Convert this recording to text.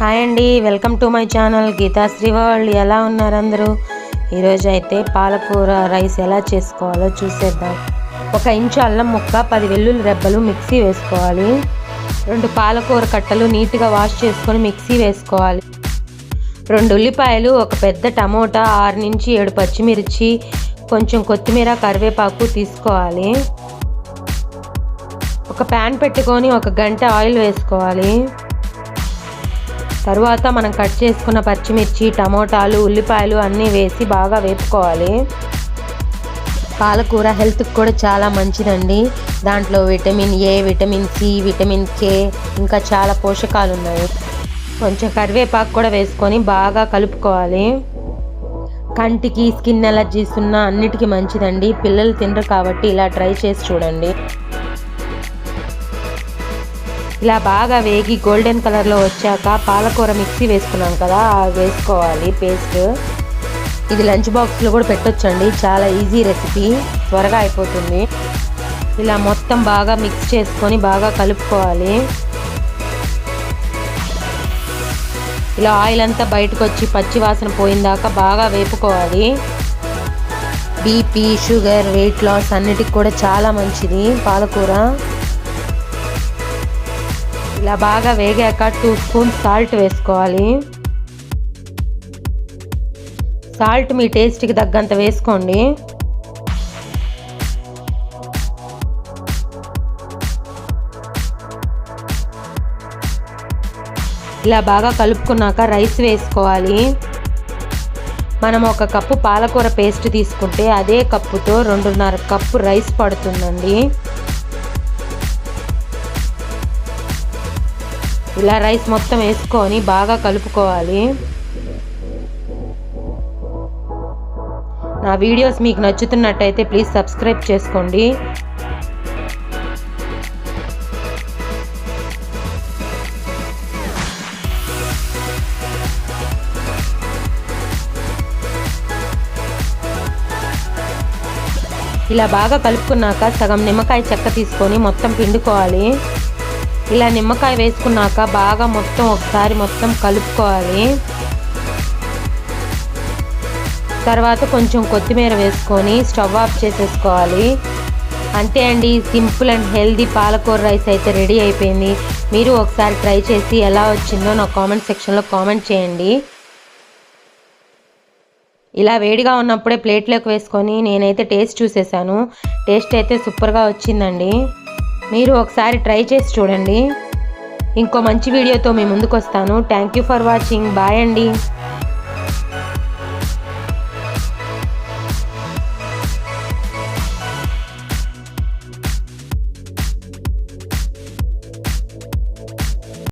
Hi అండి welcome to my channel Geethasri శ్రీవాళ్ళు ఎలా ఉన్నారు అందరూ? ఈరోజు అయితే పాలకూర రైస్ ఎలా చేసుకోవాలో చూసేద్దాం. ఒక ఇంచు అల్లం ముక్క పది వెల్లుల్లి రెబ్బలు మిక్సీ వేసుకోవాలి. రెండు పాలకూర కట్టలు నీట్గా వాష్ చేసుకొని మిక్సీ వేసుకోవాలి. రెండు ఉల్లిపాయలు ఒక పెద్ద టమోటా ఆరు నుంచి ఏడు పచ్చిమిర్చి కొంచెం కొత్తిమీర కరివేపాకు తీసుకోవాలి. ఒక ప్యాన్ పెట్టుకొని ఒక గంట ఆయిల్ వేసుకోవాలి. తరువాత మనం కట్ చేసుకున్న పచ్చిమిర్చి టమోటాలు ఉల్లిపాయలు అన్నీ వేసి బాగా వేపుకోవాలి. పాలకూర హెల్త్కి కూడా చాలా మంచిదండి. దాంట్లో vitamin A vitamin C vitamin K ఇంకా చాలా పోషకాలు ఉన్నాయి. కొంచెం కరివేపాకు కూడా వేసుకొని బాగా కలుపుకోవాలి. కంటికి స్కిన్ ఎలర్జీస్ ఉన్న అన్నిటికీ మంచిదండి. పిల్లలు తినరు కాబట్టి ఇలా ట్రై చేసి చూడండి. ఇలా బాగా వేగి గోల్డెన్ కలర్లో వచ్చాక పాలకూర మిక్సీ వేసుకున్నాం కదా వేసుకోవాలి పేస్ట్ ఇది లంచ్ బాక్స్లో కూడా పెట్టొచ్చండి చాలా ఈజీ రెసిపీ త్వరగా అయిపోతుంది. ఇలా మొత్తం బాగా మిక్స్ చేసుకొని బాగా కలుపుకోవాలి. ఇలా ఆయిల్ అంతా బయటకు వచ్చి పచ్చి వాసన పోయిందాక బాగా వేపుకోవాలి. బీపీ షుగర్ వెయిట్ లాస్ అన్నిటికి కూడా చాలా మంచిది పాలకూర. ఇలా బాగా వేగాక టూ స్పూన్స్ సాల్ట్ వేసుకోవాలి. సాల్ట్ మీ టేస్ట్కి తగ్గంత వేసుకోండి. ఇలా బాగా కలుపుకున్నాక రైస్ వేసుకోవాలి. మనం ఒక కప్పు పాలకూర పేస్ట్ తీసుకుంటే అదే కప్పుతో రెండున్నర కప్పు రైస్ పడుతుందండి. ఇలా రైస్ మొత్తం వేసుకొని బాగా కలుపుకోవాలి. నా వీడియోస్ మీకు నచ్చుతున్నట్టయితే ప్లీజ్ సబ్స్క్రైబ్ చేసుకోండి. ఇలా బాగా కలుపుకున్నాక సగం నిమ్మకాయ చెక్క తీసుకొని మొత్తం పిండుకోవాలి. ఇలా నిమ్మకాయ వేసుకున్నాక బాగా మొత్తం ఒకసారి మొత్తం కలుపుకోవాలి. తర్వాత కొంచెం కొత్తిమీర వేసుకొని స్టవ్ ఆఫ్ చేసేసుకోవాలి. అంతే అండి సింపుల్ అండ్ హెల్దీ పాలకూర రైస్ అయితే రెడీ అయిపోయింది. మీరు ఒకసారి ట్రై చేసి ఎలా వచ్చిందో నా కామెంట్ సెక్షన్లో కామెంట్ చేయండి. ఇలా వేడిగా ఉన్నప్పుడే ప్లేట్లోకి వేసుకొని నేనైతే టేస్ట్ చూసేసాను. టేస్ట్ అయితే సూపర్గా వచ్చిందండి. మీరు ఒకసారి ట్రై చేసి చూడండి. ఇంకో మంచి వీడియోతో మీ ముందుకు వస్తాను thank you for watching bye అండి.